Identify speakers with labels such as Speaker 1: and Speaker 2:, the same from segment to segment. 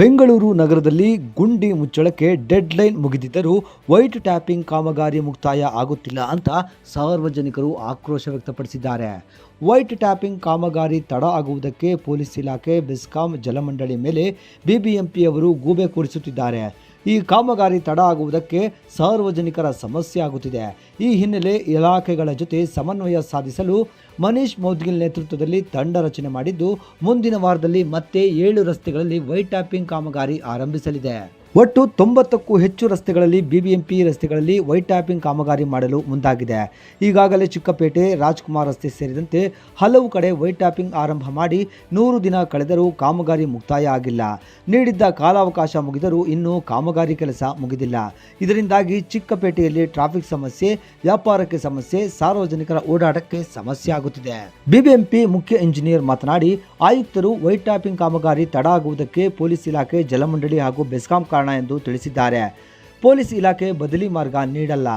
Speaker 1: ಬೆಂಗಳೂರು ನಗರದಲ್ಲಿ ಗುಂಡಿ ಮುಚ್ಚಳಕ್ಕೆ ಡೆಡ್ ಲೈನ್ ಮುಗಿದಿದ್ದರೂ ವೈಟ್ ಟ್ಯಾಪಿಂಗ್ ಕಾಮಗಾರಿ ಮುಕ್ತಾಯ ಆಗುತ್ತಿಲ್ಲ ಅಂತ ಸಾರ್ವಜನಿಕರು ಆಕ್ರೋಶ ವ್ಯಕ್ತಪಡಿಸಿದ್ದಾರೆ. ವೈಟ್ ಟ್ಯಾಪಿಂಗ್ ಕಾಮಗಾರಿ ತಡ ಆಗುವುದಕ್ಕೆ ಪೊಲೀಸ್ ಇಲಾಖೆ ಬೆಸ್ಕಾಂ ಜಲಮಂಡಳಿ ಮೇಲೆ ಬಿಬಿಎಂಪಿಯವರು ಗೂಬೆ ಕೂರಿಸುತ್ತಿದ್ದಾರೆ. ಈ ಕಾಮಗಾರಿ ತಡ ಆಗುವುದಕ್ಕೆ ಸಾರ್ವಜನಿಕರ ಸಮಸ್ಯೆ ಆಗುತ್ತಿದೆ. ಈ ಹಿನ್ನೆಲೆ ಇಲಾಖೆಗಳ ಜೊತೆ ಸಮನ್ವಯ ಸಾಧಿಸಲು ಮನೀಶ್ ಮೌದ್ಗಿಲ್ ನೇತೃತ್ವದಲ್ಲಿ ತಂಡ ರಚನೆ ಮಾಡಿದ್ದು, ಮುಂದಿನ ವಾರದಲ್ಲಿ ಮತ್ತೆ ಏಳು ರಸ್ತೆಗಳಲ್ಲಿ ವೈಟ್ ಟ್ಯಾಪಿಂಗ್ ಕಾಮಗಾರಿ ಆರಂಭಿಸಲಿದೆ. ಒಟ್ಟು ತೊಂಬತ್ತಕ್ಕೂ ಹೆಚ್ಚು ರಸ್ತೆಗಳಲ್ಲಿ ಬಿಬಿಎಂಪಿ ರಸ್ತೆಗಳಲ್ಲಿ ವೈಟ್ ಟ್ಯಾಪಿಂಗ್ ಕಾಮಗಾರಿ ಮಾಡಲು ಮುಂದಾಗಿದೆ. ಈಗಾಗಲೇ ಚಿಕ್ಕಪೇಟೆ, ರಾಜ್ಕುಮಾರ್ ರಸ್ತೆ ಸೇರಿದಂತೆ ಹಲವು ಕಡೆ ವೈಟ್ ಟ್ಯಾಪಿಂಗ್ ಆರಂಭ ಮಾಡಿ ನೂರು ದಿನ ಕಳೆದರೂ ಕಾಮಗಾರಿ ಮುಕ್ತಾಯ ಆಗಿಲ್ಲ. ನೀಡಿದ್ದ ಕಾಲಾವಕಾಶ ಮುಗಿದರೂ ಇನ್ನೂ ಕಾಮಗಾರಿ ಕೆಲಸ ಮುಗಿದಿಲ್ಲ. ಇದರಿಂದಾಗಿ ಚಿಕ್ಕಪೇಟೆಯಲ್ಲಿ ಟ್ರಾಫಿಕ್ ಸಮಸ್ಯೆ, ವ್ಯಾಪಾರಕ್ಕೆ ಸಮಸ್ಯೆ, ಸಾರ್ವಜನಿಕರ ಓಡಾಟಕ್ಕೆ ಸಮಸ್ಯೆ ಆಗುತ್ತಿದೆ. ಬಿಬಿಎಂಪಿ ಮುಖ್ಯ ಇಂಜಿನಿಯರ್ ಮಾತನಾಡಿ, ಆಯುಕ್ತರು ವೈಟ್ ಟ್ಯಾಪಿಂಗ್ ಕಾಮಗಾರಿ ತಡ ಆಗುವುದಕ್ಕೆ ಪೊಲೀಸ್ ಇಲಾಖೆ, ಜಲಮಂಡಳಿ ಹಾಗೂ ಬೆಸ್ಕಾಂ ಕಾರಣ ಎಂದು ತಿಳಿಸಿದ್ದಾರೆ. ಪೊಲೀಸ್ ಇಲಾಖೆ ಬದಲಿ ಮಾರ್ಗ ನೀಡಲ್ಲ.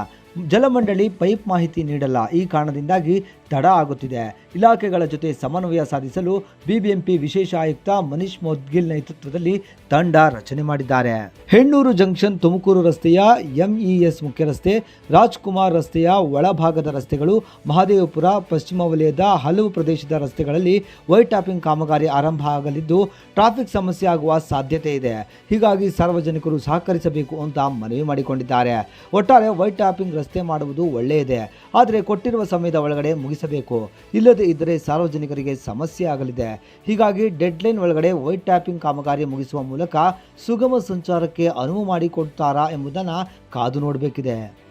Speaker 1: ಜಲಮಂಡಳಿ ಪೈಪ್ ಮಾಹಿತಿ ನೀಡಲ್ಲ. ಈ ಕಾರಣದಿಂದಾಗಿ ತಡ ಆಗುತ್ತಿದೆ. ಇಲಾಖೆಗಳ ಜೊತೆ ಸಮನ್ವಯ ಸಾಧಿಸಲು ಬಿಬಿಎಂಪಿ ವಿಶೇಷ ಆಯುಕ್ತ ಮನೀಶ್ ಮೋದ್ಗಿಲ್ ನೇತೃತ್ವದಲ್ಲಿ ತಂಡ ರಚನೆ ಮಾಡಿದ್ದಾರೆ. ಹೆಣ್ಣೂರು ಜಂಕ್ಷನ್ ತುಮಕೂರು ರಸ್ತೆಯ ಎಂಇಎಸ್ ಮುಖ್ಯ ರಸ್ತೆ ರಾಜ್ಕುಮಾರ್ ರಸ್ತೆಯ ಒಳಭಾಗದ ರಸ್ತೆಗಳು, ಮಹದೇವಪುರ ಪಶ್ಚಿಮ ವಲಯದ ಹಲವು ಪ್ರದೇಶದ ರಸ್ತೆಗಳಲ್ಲಿ ವೈಟ್ ಟ್ಯಾಪಿಂಗ್ ಕಾಮಗಾರಿ ಆರಂಭ ಆಗಲಿದ್ದು, ಟ್ರಾಫಿಕ್ ಸಮಸ್ಯೆ ಆಗುವ ಸಾಧ್ಯತೆ ಇದೆ. ಹೀಗಾಗಿ ಸಾರ್ವಜನಿಕರು ಸಹಕರಿಸಬೇಕು ಅಂತ ಮನವಿ ಮಾಡಿಕೊಂಡಿದ್ದಾರೆ. ಒಟ್ಟಾರೆ ವೈಟ್ ರಸ್ತೆ ಮಾಡುವುದು ಒಳ್ಳೆಯದೇ, ಆದರೆ ಕೊಟ್ಟಿರುವ ಸಮಯದ ಒಳಗಡೆ ಮುಗಿಸಬೇಕು. ಇಲ್ಲದೇ ಇದ್ದರೆ ಸಾರ್ವಜನಿಕರಿಗೆ ಸಮಸ್ಯೆ ಆಗಲಿದೆ. ಹೀಗಾಗಿ ಡೆಡ್ಲೈನ್ ಒಳಗಡೆ ವೈಟ್ ಟ್ಯಾಪಿಂಗ್ ಕಾಮಗಾರಿ ಮುಗಿಸುವ ಮೂಲಕ ಸುಗಮ ಸಂಚಾರಕ್ಕೆ ಅನುವು ಮಾಡಿಕೊಡ್ತಾರಾ ಎಂಬುದನ್ನು ಕಾದು ನೋಡಬೇಕಿದೆ.